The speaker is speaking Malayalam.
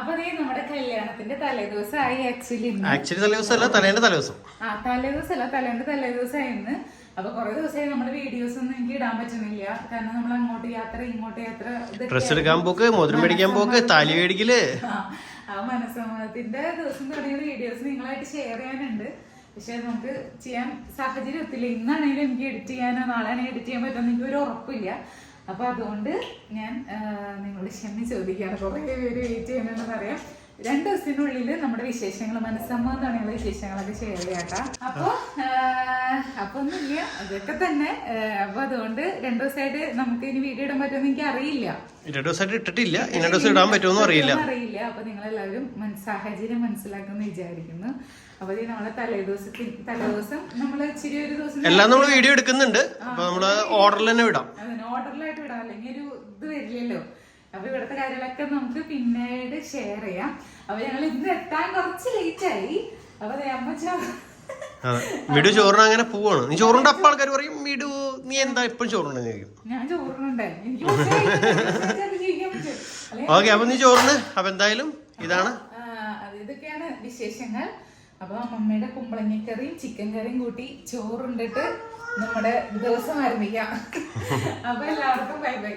അപ്പൊ ദേ നമ്മുടെ കല്യാണത്തിന്റെ തലേദിവസമായി ആക്ച്വലി ആക്ച്വലി തലേദിവസം അല്ല തലേന്റെ തലേദിവസം. ആ തലേദിവസമല്ല തലേന്റെ തലേദിവസമായി ഇന്ന്. അപ്പൊ കുറെ ദിവസമായി നമ്മുടെ വീഡിയോസ് ഒന്നും എനിക്ക് ഇടാൻ പറ്റുന്നില്ല. കാരണം നമ്മൾ അങ്ങോട്ട് യാത്ര ഇങ്ങോട്ട് യാത്ര ഡ്രസ് എടുക്കാൻ പോക്ക് മോതിരം മേടിക്കാൻ പോക്ക് താലി മേടിക്കൽ. ആ, മനസ്സമ്മതത്തിന്റെ ദിവസം തുടങ്ങിയ വീഡിയോസ് നിങ്ങളായിട്ട് ഷെയർ ചെയ്യാനുണ്ട്. പക്ഷെ നമുക്ക് ചെയ്യാൻ സാഹചര്യം ഒത്തില്ല. ഇന്നാണെങ്കിലും എനിക്ക് എഡിറ്റ് ചെയ്യാനോ നാളെയാണെങ്കിൽ എഡിറ്റ് ചെയ്യാൻ പറ്റുമെന്ന് എനിക്ക് ഒരു ഉറപ്പില്ല. അപ്പൊ അതുകൊണ്ട് ഞാൻ ക്ഷമ ചോദിക്കുകയാണ്. കുറേ പേര് വെയിറ്റ് ചെയ്യുന്നുണ്ടെന്ന് അറിയാം. രണ്ട് ദിവസത്തിനുള്ളിൽ നമ്മുടെ വിശേഷങ്ങൾ മനസ്സമ്മതം തുടങ്ങിയുള്ള വിശേഷങ്ങളൊക്കെ ഷെയർ ചെയ്യാട്ടാ അപ്പൊ ആ, അപ്പൊ ഒന്നുമില്ല. അതൊക്കെ തന്നെ. അപ്പോൾ അപ്പൊ അതുകൊണ്ട് രണ്ടു ദിവസമായിട്ട് നമുക്ക് ഇനി വീഡിയോ ഇടാൻ പറ്റുമെന്ന് എനിക്ക് അറിയില്ല. രണ്ടു ദിവസമായിട്ട് ഇട്ടിട്ടില്ല. രണ്ട് ദിവസം ഇടാൻ പറ്റുമെന്നും അറിയില്ല. അറിയില്ല. അപ്പൊ നിങ്ങൾ എല്ലാവരും സാഹചര്യം മനസ്സിലാക്കുമെന്ന് വിചാരിക്കുന്നു. അപ്പൊ ഇത് നമ്മളെ തലേദിവസത്തിൽ തലേദിവസം നമ്മൾ ഇച്ചിരി ഒരു ദിവസം എല്ലാം നമ്മൾ വീഡിയോ എടുക്കുന്നുണ്ട്. അപ്പോൾ നമ്മൾ ഓർഡറിൽ തന്നെ വിടാം. ഓർഡറിലായിട്ട് വിടാം. അല്ലെങ്കിൽ ഒരു ഇത് വരില്ലല്ലോ. അപ്പൊ ഇവിടുത്തെ കാര്യങ്ങളൊക്കെ നമുക്ക് പിന്നീട് ഷെയർ ചെയ്യാം. അപ്പൊ ഞങ്ങൾ ഇന്ന് എത്താൻ കുറച്ച് ലേറ്റ് ആയി. അപ്പൊ അമ്മ മിടു ചോറിന് അങ്ങനെ പോവാണ്. നീ ചോറുണ്ട് അപ്പൊ ആൾക്കാർ പറയും മിടു നീ എന്താ ഇപ്പോഴും ചോറുണ്ടെന്ന് ചോദിക്കും. ഞാൻ ചോറിനുണ്ടേ ഓക്കെ അപ്പൊ നീ ചോറിന്. അപ്പൊ എന്തായാലും ഇതാണ്. ഇതൊക്കെയാണ് വിശേഷങ്ങൾ. അപ്പൊ അമ്മയുടെ കുമ്പളങ്ങിക്കറിയും ചിക്കൻ കറിയും കൂട്ടി ചോറുണ്ടിട്ട് നമ്മുടെ ദിവസം ആരംഭിക്കാം. അപ്പൊ എല്ലാവർക്കും ബൈ ബൈ